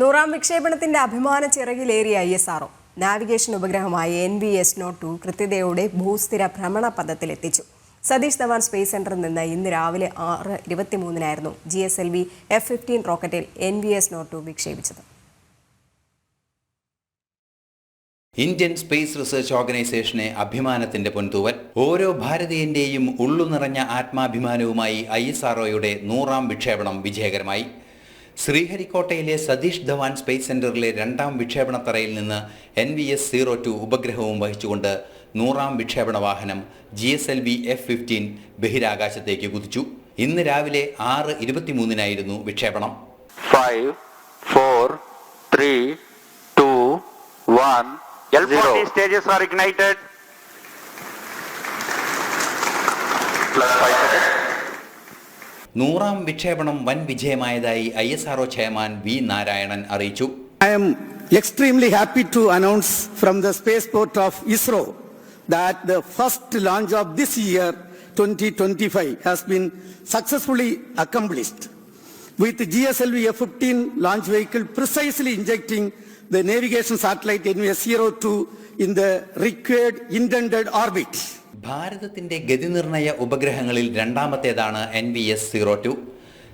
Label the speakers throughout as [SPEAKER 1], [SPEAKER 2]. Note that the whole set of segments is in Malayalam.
[SPEAKER 1] നൂറാം വിക്ഷേപണത്തിന്റെ അഭിമാന ചിറകിലേറിയ I S RO navigation ഉപഗ്രഹമായ N V S naught two കൃത്യതയോടെ ഭൂസ്ഥിര ഭ്രമണ പഥത്തിലെത്തിച്ചു സതീഷ് ധവാൻ സ്പേസ് സെന്ററിൽ നിന്ന് ഇന്ന് രാവിലെ ആറ് ഇരുപത്തിമൂന്നിനായിരുന്നു G S L V F fifteen റോക്കറ്റിൽ N V S naught two വിക്ഷേപിച്ചത്.
[SPEAKER 2] Indian space research ഓർഗനൈസേഷനെ അഭിമാനത്തിന്റെ പൊൻതൂവൽ ഓരോ ഭാരതീയന്റെയും ഉള്ളു നിറഞ്ഞ ആത്മാഭിമാനവുമായി ഐ എസ് ആർഒയുടെ നൂറാം വിക്ഷേപണം വിജയകരമായി. ശ്രീഹരിക്കോട്ടയിലെ സതീഷ് ധവാൻ സ്പേസ് സെന്ററിലെ രണ്ടാം വിക്ഷേപണത്തറയിൽ നിന്ന് N V S zero two ഉപഗ്രഹവും വഹിച്ചുകൊണ്ട് നൂറാം വിക്ഷേപണ വാഹനം G S L V F fifteen ബഹിരാകാശത്തേക്ക് കുതിച്ചു. ഇന്ന് രാവിലെ ആറ് ഇരുപത്തിമൂന്നിനായിരുന്നു വിക്ഷേപണം.
[SPEAKER 3] Five, four, three, two, one,
[SPEAKER 4] L40
[SPEAKER 3] zero.
[SPEAKER 4] stages
[SPEAKER 2] നൂറാം വിക്ഷേപണം വൻ വിജയമായതായി I S RO chairman V Narayanan അറിയിച്ചു
[SPEAKER 5] I am extremely happy to announce from the spaceport of ISRO that the first launch of this year, 2025, has been successfully accomplished with GSLV F-15 launch vehicle precisely injecting the navigation satellite NVS-02 in the required intended orbit.
[SPEAKER 2] ഭാരതത്തിന്റെ ഗതിനിർണയ ഉപഗ്രഹങ്ങളിൽ രണ്ടാമത്തേതാണ് N V S zero two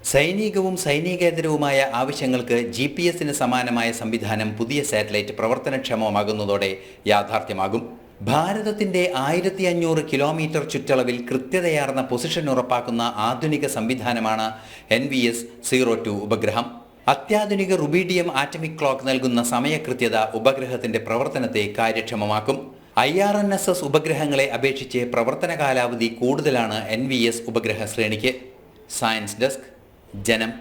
[SPEAKER 2] സൈനികവും സൈനികേതരവുമായ ആവശ്യങ്ങൾക്ക് ജി പി എസിന് സമാനമായ സംവിധാനം പുതിയ സാറ്റലൈറ്റ് പ്രവർത്തനക്ഷമമാകുന്നതോടെ യാഥാർത്ഥ്യമാകും. ഭാരതത്തിന്റെ ആയിരത്തി അഞ്ഞൂറ് കിലോമീറ്റർ ചുറ്റളവിൽ കൃത്യതയാർന്ന പൊസിഷൻ ഉറപ്പാക്കുന്ന ആധുനിക സംവിധാനമാണ് N V S zero two ഉപഗ്രഹം. അത്യാധുനിക റുബീഡിയം ആറ്റമിക് ക്ലോക്ക് നൽകുന്ന സമയകൃത്യത ഉപഗ്രഹത്തിന്റെ പ്രവർത്തനത്തെ കാര്യക്ഷമമാക്കും. I R N S S ഉപഗ്രഹങ്ങളെ അപേക്ഷിച്ച് പ്രവർത്തന കാലാവധി കൂടുതലാണ് എൻ വി എസ് ഉപഗ്രഹ ശ്രേണിക്ക്. സയൻസ് ഡെസ്ക് ജനം.